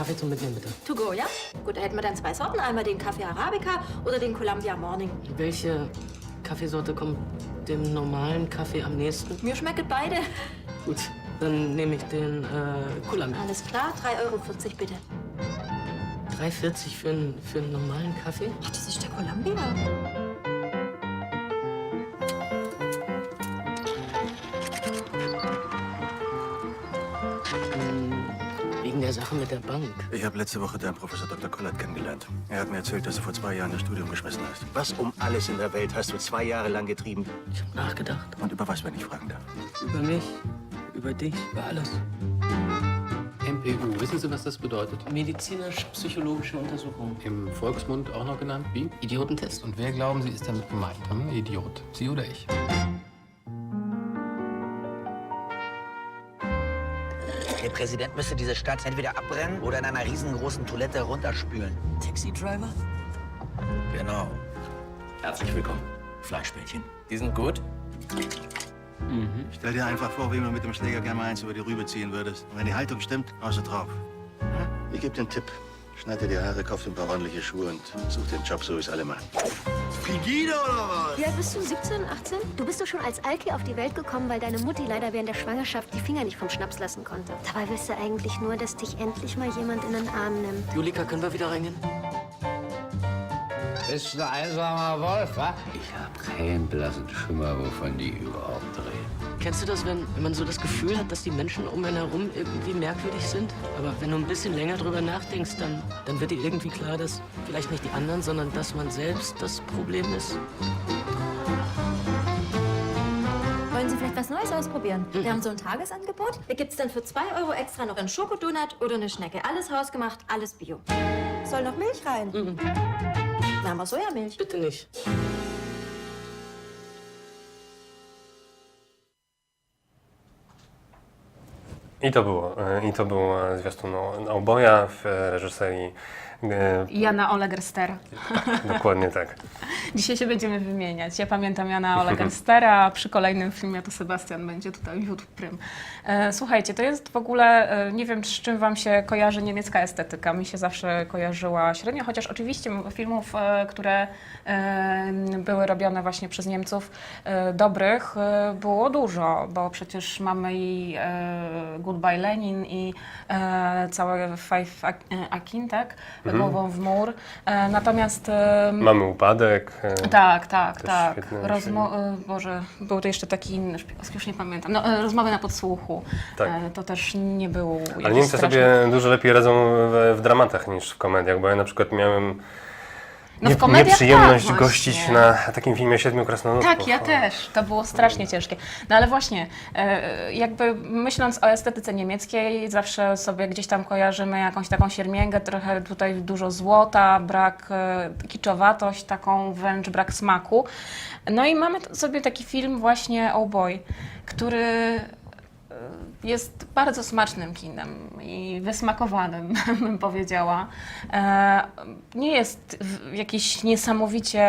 Kaffee zum Mitnehmen, bitte. To go, ja? Gut, da hätten wir dann zwei Sorten. Einmal den Kaffee Arabica oder den Columbia Morning. Welche Kaffeesorte kommt dem normalen Kaffee am nächsten? Mir schmecken beide. Gut, dann nehme ich den äh, Columbia. Alles klar, 3,40 Euro bitte. 3,40 für, einen- für einen normalen Kaffee? Ach, das ist der Columbia. Sache mit der Bank. Ich habe letzte Woche deinen Professor Dr. Collett kennengelernt. Er hat mir erzählt, dass du vor zwei Jahren das Studium geschmissen hast. Was um alles in der Welt hast du zwei Jahre lang getrieben? Ich habe nachgedacht. Und über was, wenn ich fragen darf? Über mich, über dich, über alles. MPU, wissen Sie, was das bedeutet? Medizinisch-psychologische Untersuchung. Im Volksmund auch noch genannt wie? Idiotentest. Und wer glauben Sie ist damit gemeint? Hm? Idiot. Sie oder ich? Der Präsident müsste diese Stadt entweder abbrennen oder in einer riesengroßen Toilette runterspülen. Taxi-Driver? Genau. Herzlich willkommen, Fleischbällchen. Die sind gut. Stell dir einfach vor, wie man mit dem Schläger gerne mal eins über die Rübe ziehen würdest. Und wenn die Haltung stimmt, du drauf. Ich gebe dir einen Tipp. Schneid dir die Haare, kauf dir ein paar ordentliche Schuhe und such den Job, so wie es alle machen. Frigide oder was? Wie alt bist du? 17, 18? Du bist doch schon als Alki auf die Welt gekommen, weil deine Mutti leider während der Schwangerschaft die Finger nicht vom Schnaps lassen konnte. Dabei willst du eigentlich nur, dass dich endlich mal jemand in den Arm nimmt. Julika, können wir wieder reingehen? Bist ein einsamer Wolf, wa? Ich hab keinen blassen Schimmer, wovon die überhaupt reden. Kennst du das, wenn, wenn man so das Gefühl hat, dass die Menschen um einen herum irgendwie merkwürdig sind? Aber wenn du ein bisschen länger drüber nachdenkst, dann, dann wird dir irgendwie klar, dass vielleicht nicht die anderen, sondern dass man selbst das Problem ist. Wollen Sie vielleicht was Neues ausprobieren? Wir haben so ein Tagesangebot. Da gibt's dann für 2 Euro extra noch einen Schokodonut oder eine Schnecke. Alles hausgemacht, alles Bio. Soll noch Milch rein? Wir haben auch Sojamilch. Bitte nicht. I to było. e, I to było zwiastun Oboja w e, reżyserii. E, Jana Olegerstera. Dokładnie tak. Dzisiaj się będziemy wymieniać. Ja pamiętam Jana Olegerstera, a przy kolejnym filmie to Sebastian będzie tutaj wiódł prym. E, słuchajcie, to jest w ogóle, e, nie wiem z czym wam się kojarzy niemiecka estetyka. Mi się zawsze kojarzyła średnio, chociaż oczywiście filmów, które były robione właśnie przez Niemców, dobrych, było dużo, bo przecież mamy i Goodbye Lenin i całe Five Ak- Akin, tak? Głową w mur. E, natomiast e, Mamy upadek. e, tak, tak, Też tak. świetny Rozmo- y, Boże, był to jeszcze taki inny szpiegowski, już nie pamiętam. No, y, rozmowy na podsłuchu. Tak. E, To też nie był. Ale jakiś Niemcy straszny- sobie dużo lepiej radzą w, w dramatach niż w komediach, bo ja na przykład miałem No w nie, komediach nieprzyjemność tak, gościć właśnie. na takim filmie Siedmiu Krasnoludków. Tak, ja też. To było strasznie ciężkie. No ale właśnie, e, jakby myśląc o estetyce niemieckiej, zawsze sobie gdzieś tam kojarzymy jakąś taką siermięgę, trochę tutaj dużo złota, brak e, kiczowatość, taką wręcz brak smaku. No i mamy t- sobie taki film właśnie Oh Boy, który jest bardzo smacznym kinem i wysmakowanym, bym powiedziała. E, Nie jest jakiś niesamowicie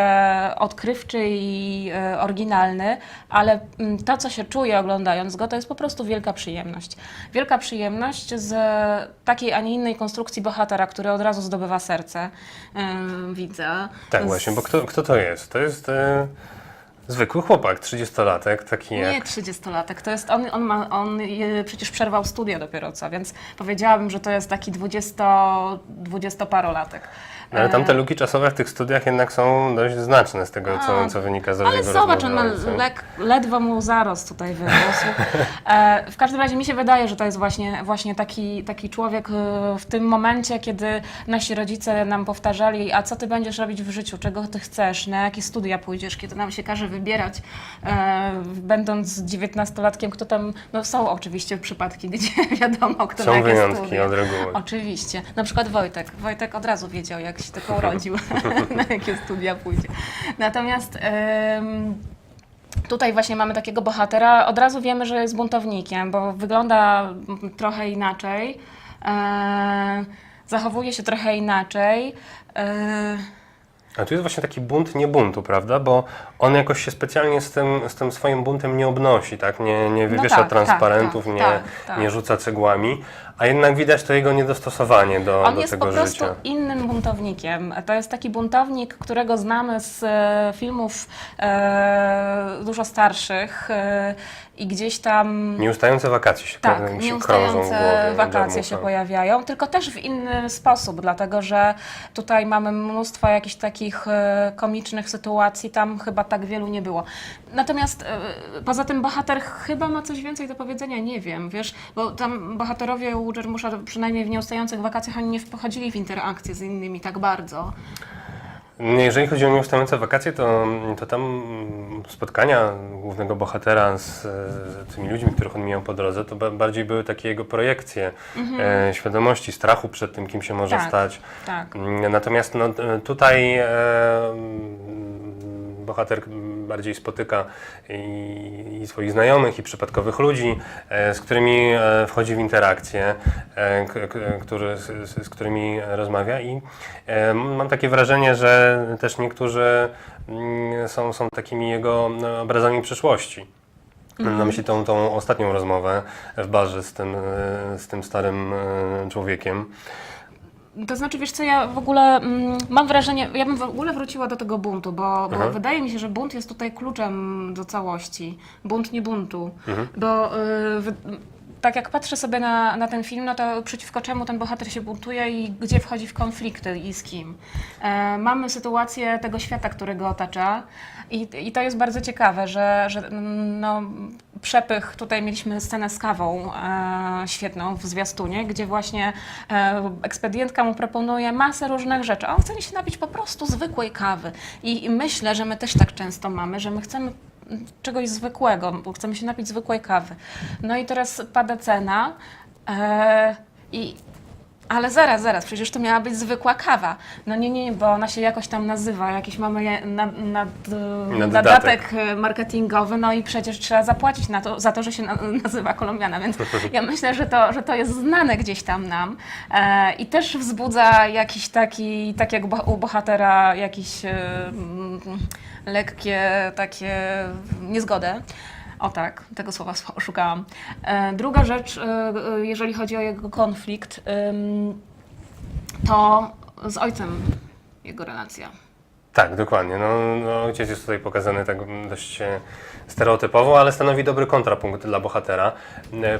odkrywczy i e, oryginalny, ale mm, to, co się czuje oglądając go, to jest po prostu wielka przyjemność. Wielka przyjemność z takiej, a nie innej konstrukcji bohatera, który od razu zdobywa serce widza. Tak właśnie, bo kto, kto to jest? To jest e, zwykły chłopak, 30-latek, taki Nie jak... 30-latek, to jest, on, on, ma, on e, przecież przerwał studia dopiero co, więc powiedziałabym, że to jest taki 20, 20-parolatek. No, ale E, tamte luki czasowe w tych studiach jednak są dość znaczne z tego, co, co wynika z Ale zobacz, on ma lek, ledwo mu zarost tutaj wyrósł. E, w każdym razie mi się wydaje, że to jest właśnie, właśnie taki, taki człowiek e, w tym momencie, kiedy nasi rodzice nam powtarzali, a co ty będziesz robić w życiu, czego ty chcesz, na jakie studia pójdziesz, kiedy nam się każe wybierać, będąc dziewiętnastolatkiem, kto tam, no są oczywiście przypadki, gdzie wiadomo, kto Są na jakie wyjątki studia. od reguły. Oczywiście. Na przykład Wojtek. Wojtek od razu wiedział, jak się tylko urodził, na jakie studia pójdzie. Natomiast tutaj właśnie mamy takiego bohatera. Od razu wiemy, że jest buntownikiem, bo wygląda trochę inaczej. E, zachowuje się trochę inaczej. E, A tu jest właśnie taki bunt nie buntu, prawda? Bo on jakoś się specjalnie z tym, z tym swoim buntem nie obnosi, tak? Nie, nie wywiesza tak, transparentów, tak, nie, tak, tak. nie rzuca cegłami, a jednak widać to jego niedostosowanie do, On do jest tego po prostu życia. innym buntownikiem. To jest taki buntownik, którego znamy z e, filmów e, dużo starszych e, i gdzieś tam... Nieustające wakacje się, Tak, się nieustające głowie wakacje się pojawiają, tylko też w inny sposób, dlatego że tutaj mamy mnóstwo jakichś takich e, komicznych sytuacji, tam chyba tak wielu nie było. Natomiast e, poza tym bohater chyba ma coś więcej do powiedzenia, nie wiem, wiesz, bo tam bohaterowie u Jarmusza, przynajmniej w nieustających wakacjach, oni nie wchodzili w interakcję z innymi tak bardzo. Jeżeli chodzi o nieustające wakacje, to, to tam mm, spotkania głównego bohatera z e, tymi ludźmi, których on mijał po drodze, to ba- bardziej były takie jego projekcje e, świadomości, strachu przed tym, kim się może Tak. stać. Tak. Mm, Natomiast no, tutaj e, mm, bohater bardziej spotyka i, i swoich znajomych, i przypadkowych ludzi, e, z którymi e, wchodzi w interakcje, e, k, k, który, z, z, którymi rozmawia i e, mam takie wrażenie, że też niektórzy mm, są, są takimi jego no, obrazami przyszłości. Mam na myśli tą, tą ostatnią rozmowę w barze z tym, z tym starym człowiekiem. To znaczy, wiesz co, ja w ogóle mm, mam wrażenie, ja bym w ogóle wróciła do tego buntu, bo, bo Mhm. wydaje mi się, że bunt jest tutaj kluczem do całości. Bunt nie buntu. Bo y, wy, tak jak patrzę sobie na, na ten film, no to przeciwko czemu ten bohater się buntuje i gdzie wchodzi w konflikty i z kim. E, mamy sytuację tego świata, który go otacza i, i to jest bardzo ciekawe, że, że mm, no, przepych, tutaj mieliśmy scenę z kawą e, świetną w zwiastunie, gdzie właśnie e, ekspedientka mu proponuje masę różnych rzeczy, on chce się napić po prostu zwykłej kawy. I, I myślę, że my też tak często mamy, że my chcemy czegoś zwykłego, bo chcemy się napić zwykłej kawy. No i teraz pada cena e, i ale zaraz, zaraz, przecież to miała być zwykła kawa. No nie, nie, bo ona się jakoś tam nazywa, jakiś mamy je- na, nad, Dodatek. dodatek e, marketingowy, no i przecież trzeba zapłacić na to, za to, że się na, nazywa kolumbiana, więc ja myślę, że to, że to jest znane gdzieś tam nam e, i też wzbudza jakiś taki, tak jak bo- u bohatera, jakiś e, mm, lekkie takie niezgodę. O tak, tego słowa szukałam. E, druga rzecz, e, e, jeżeli chodzi o jego konflikt, to z ojcem jego relacja. Tak, dokładnie. No, no, ojciec jest tutaj pokazany tak dość stereotypowo, ale stanowi dobry kontrapunkt dla bohatera,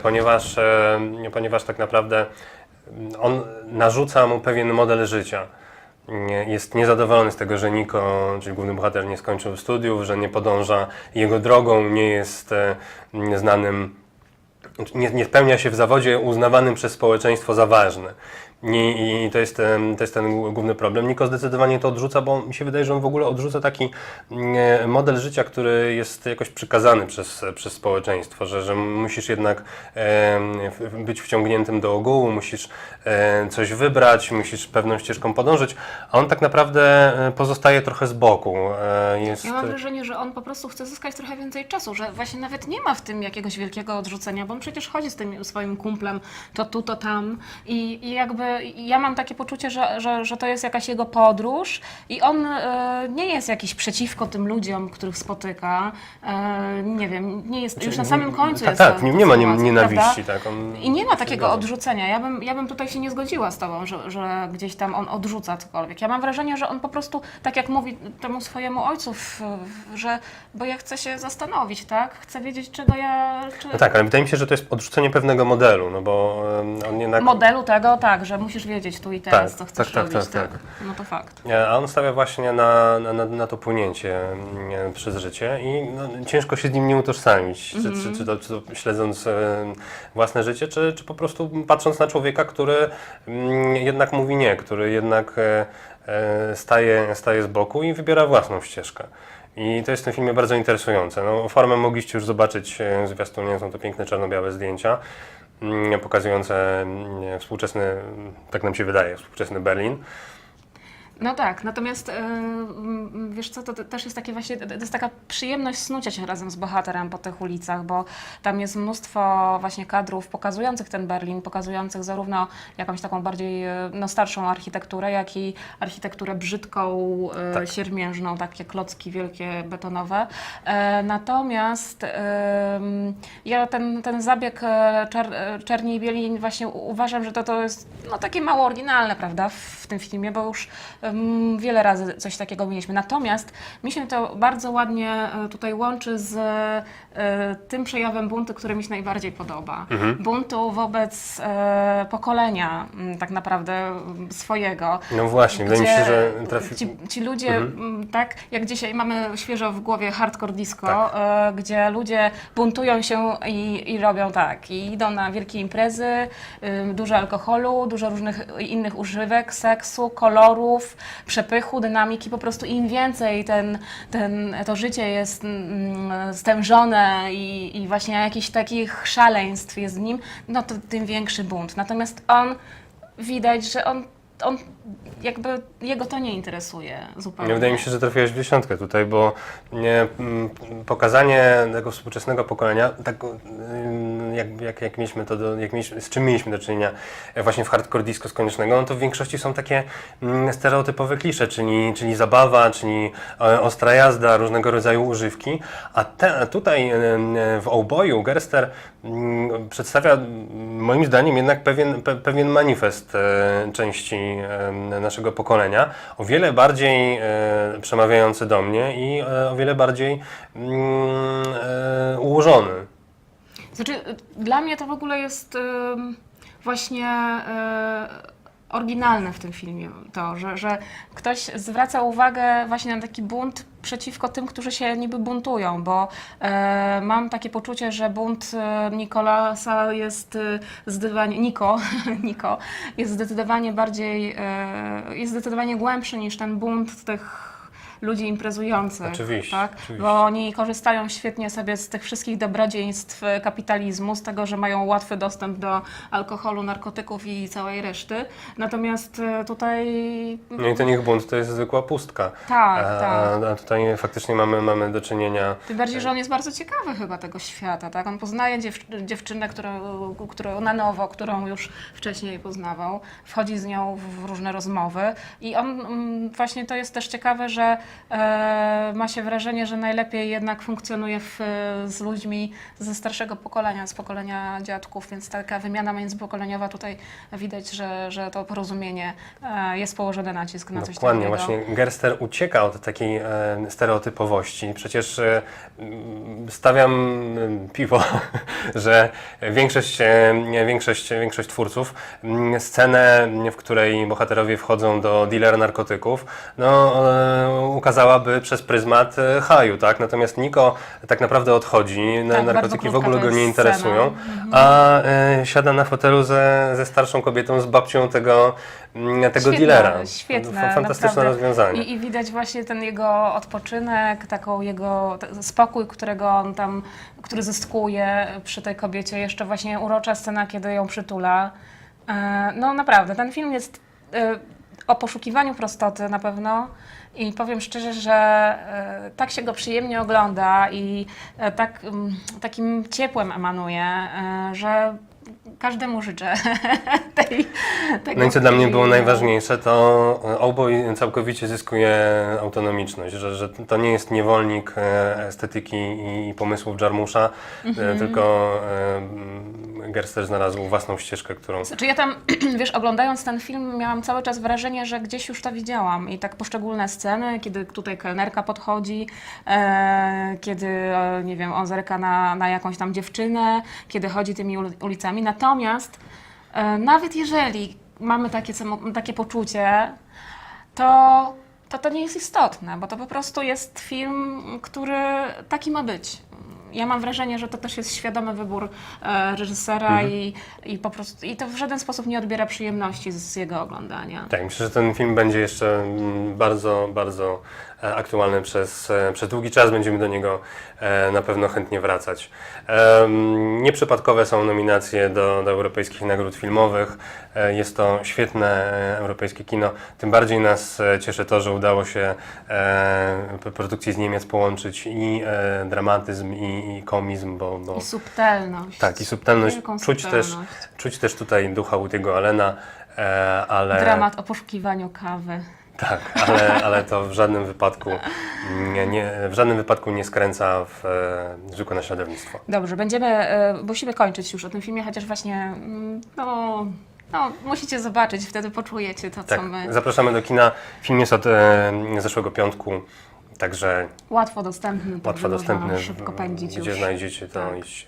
ponieważ, ponieważ tak naprawdę mm, on narzuca mu pewien model życia. Nie- Jest niezadowolony z tego, że Niko, czyli główny bohater, nie skończył studiów, że nie podąża jego drogą, nie jest e, znanym nie, nie spełnia się w zawodzie uznawanym przez społeczeństwo za ważny. I, to, jest ten, to jest ten główny problem. Niko zdecydowanie to odrzuca, bo mi się wydaje, że on w ogóle odrzuca taki mm, model życia, który jest jakoś przykazany przez, przez społeczeństwo, że, że musisz jednak w- być wciągniętym do ogółu, musisz e, coś wybrać, musisz pewną ścieżką podążyć, a on tak naprawdę e, pozostaje trochę z boku. E, Jest, Ja mam wrażenie, że on po prostu chce zyskać trochę więcej czasu, że właśnie nawet nie ma w tym jakiegoś wielkiego odrzucenia, bo on przecież chodzi z tym swoim kumplem to tu, to tam i, i jakby ja mam takie poczucie, że, że, że to jest jakaś jego podróż i on e, nie jest jakiś przeciwko tym ludziom, których spotyka. E, nie wiem, nie jest, już na samym końcu tak, jest tak, ta- nie, nie ma nienawiści. Tak, I nie ma takiego odrzucenia. Ja bym, ja bym tutaj się nie zgodziła z tobą, że, że gdzieś tam on odrzuca cokolwiek. Ja mam wrażenie, że on po prostu, tak jak mówi temu swojemu ojcu, że bo ja chcę się zastanowić, tak? Chcę wiedzieć, czego ja... Czy... No tak, ale wydaje mi się, że to jest odrzucenie pewnego modelu, no bo on jednak... Modelu tego, tak, że musisz wiedzieć tu i teraz, Tak, co chcesz tak, tak, robić. tak, tak. No to fakt. A on stawia właśnie na, na, na- to płynięcie mm, przez życie i no, ciężko się z nim nie utożsamić, czy, czy, czy, to, czy to śledząc e, własne życie, czy, czy po prostu patrząc na człowieka, który mm, jednak mówi nie, który jednak e, e, staje, staje z boku i wybiera własną ścieżkę. I to jest w tym filmie bardzo interesujące. No, formę mogliście już zobaczyć w zwiastunie, są to piękne czarno-białe zdjęcia mm, pokazujące mm, współczesny, tak nam się wydaje, współczesny Berlin. No tak, natomiast e, mm, wiesz co, to te- też jest takie właśnie, to jest taka przyjemność snucia się razem z bohaterem po tych ulicach, bo tam jest mnóstwo właśnie kadrów pokazujących ten Berlin, pokazujących zarówno jakąś taką bardziej e, no, starszą architekturę, jak i architekturę brzydką, e, Tak. siermiężną, takie klocki wielkie, betonowe. E, natomiast em, ja ten, ten zabieg czer, czerni i bieli właśnie uważam, że to, to jest no, takie mało oryginalne, prawda, w, tym filmie, bo już wiele razy coś takiego mieliśmy. Natomiast mi się to bardzo ładnie e, tutaj łączy z e, tym przejawem buntu, który mi się najbardziej podoba. Buntu wobec e, pokolenia tak naprawdę swojego. No właśnie, wydaje mi się, że trafi... Ci, ci ludzie, m, tak jak dzisiaj mamy świeżo w głowie hardcore disco, Tak. gdzie ludzie buntują się i, i robią tak, i idą na wielkie imprezy, y, dużo alkoholu, dużo różnych innych używek, seksu, kolorów, przepychu, dynamiki, po prostu im więcej ten, ten, to życie jest mm, stężone i, i właśnie jakichś takich szaleństw jest w nim, no to tym większy bunt. Natomiast on, widać, że on, on jakby, jego to nie interesuje zupełnie. Nie wydaje mi się, że trafiłeś w dziesiątkę tutaj, bo nie, mm, pokazanie tego współczesnego pokolenia, tak, jak, jak, jak mieliśmy to, do, jak mieliśmy, z czym mieliśmy do czynienia e, właśnie w hardcore disco z koniecznego, no to w większości są takie mm, stereotypowe klisze, czyli, czyli zabawa, czyli e, ostra jazda, różnego rodzaju używki, a te, tutaj e, w Ołboju Gerster mm, przedstawia moim zdaniem jednak pewien, pe, pewien manifest części naszego pokolenia, o wiele bardziej przemawiający do mnie i o wiele bardziej mm, ułożony. Znaczy, y, dla mnie to w ogóle jest właśnie y, oryginalne w tym filmie to, że, że ktoś zwraca uwagę właśnie na taki bunt przeciwko tym, którzy się niby buntują, bo e, mam takie poczucie, że bunt e, Nikolasa jest e, zdecydowanie, Niko, Niko, jest zdecydowanie bardziej, e, jest zdecydowanie głębszy niż ten bunt tych ludzi imprezujących. Oczywiście, tak? oczywiście. Bo oni korzystają świetnie sobie z tych wszystkich dobrodziejstw e, kapitalizmu, z tego, że mają łatwy dostęp do alkoholu, narkotyków i całej reszty. Natomiast e, tutaj No i ten ich bunt to jest zwykła pustka. Tak, a, tak. a tutaj faktycznie mamy, mamy do czynienia Tym bardziej, że on jest bardzo ciekawy chyba tego świata, tak? On poznaje dziew dziewczynę, którą, którą na nowo, którą już wcześniej poznawał, wchodzi z nią w różne rozmowy i on mm, właśnie to jest też ciekawe, że ma się wrażenie, że najlepiej jednak funkcjonuje w, z ludźmi ze starszego pokolenia, z pokolenia dziadków, więc taka wymiana międzypokoleniowa tutaj widać, że, że to porozumienie e, jest położony nacisk na coś Dokładnie, takiego. właśnie Gerster ucieka od takiej e, stereotypowości. Przecież e, stawiam piwo, że większość, e, większość, większość twórców scenę, w której bohaterowie wchodzą do dealera narkotyków, no, e, ukazałaby przez pryzmat e, haju, tak? Natomiast Niko tak naprawdę odchodzi, Tak, narkotyki w ogóle go nie interesują, a e, siada na fotelu ze, ze starszą kobietą, z babcią tego, m, tego dealera. Świetne, Fa- Fantastyczne naprawdę. rozwiązanie. I, I widać właśnie ten jego odpoczynek, taką jego spokój, którego on tam, który zyskuje przy tej kobiecie. Jeszcze właśnie urocza scena, kiedy ją przytula. E, No naprawdę, ten film jest o poszukiwaniu prostoty na pewno. I powiem szczerze, że e, tak się go przyjemnie ogląda i e, tak, mm, takim ciepłem emanuje, e, że każdemu życzę tej, tego No i co dla mnie było najważniejsze, to e, Ołboj całkowicie zyskuje autonomiczność, że, że to nie jest niewolnik e, estetyki i, pomysłów Jarmusza, Mhm. e, tylko e, m, Gerster znalazł własną ścieżkę, którą... Znaczy ja tam, wiesz, oglądając ten film miałam cały czas wrażenie, że gdzieś już to widziałam i tak poszczególne sceny, kiedy tutaj kelnerka podchodzi, kiedy, nie wiem, on zerka na, na jakąś tam dziewczynę, kiedy chodzi tymi ul- Natomiast e, nawet jeżeli mamy takie, takie poczucie, to, to to nie jest istotne, bo to po prostu jest film, który taki ma być. Ja mam wrażenie, że to też jest świadomy wybór e, reżysera i, i po prostu i to w żaden sposób nie odbiera przyjemności z, z jego oglądania. Tak, myślę, że ten film będzie jeszcze mm, bardzo, bardzo e, aktualny przez, e, przez długi czas. Będziemy do niego e, na pewno chętnie wracać. Nieprzypadkowe są nominacje do, do europejskich nagród filmowych. Jest to świetne europejskie kino. Tym bardziej nas cieszy to, że udało się produkcji z Niemiec połączyć i dramatyzm, i, i komizm, bo, bo I subtelność. tak, i subtelność. Wielką Czuć też, czuć też tutaj ducha Woody'ego Allena, e, ale... Dramat o poszukiwaniu kawy. Tak, ale, ale to w żadnym wypadku nie, nie, w żadnym wypadku nie skręca w e, zwykłe naśladownictwo. Dobrze, będziemy, e, musimy kończyć już o tym filmie, chociaż właśnie, mm, no, no musicie zobaczyć, wtedy poczujecie to, Tak, co my. zapraszamy do kina. Film jest od e, zeszłego piątku, także Łatwo dostępny, łatwo dostępny. szybko pędzić Gdzie już. znajdziecie to Tak. iść.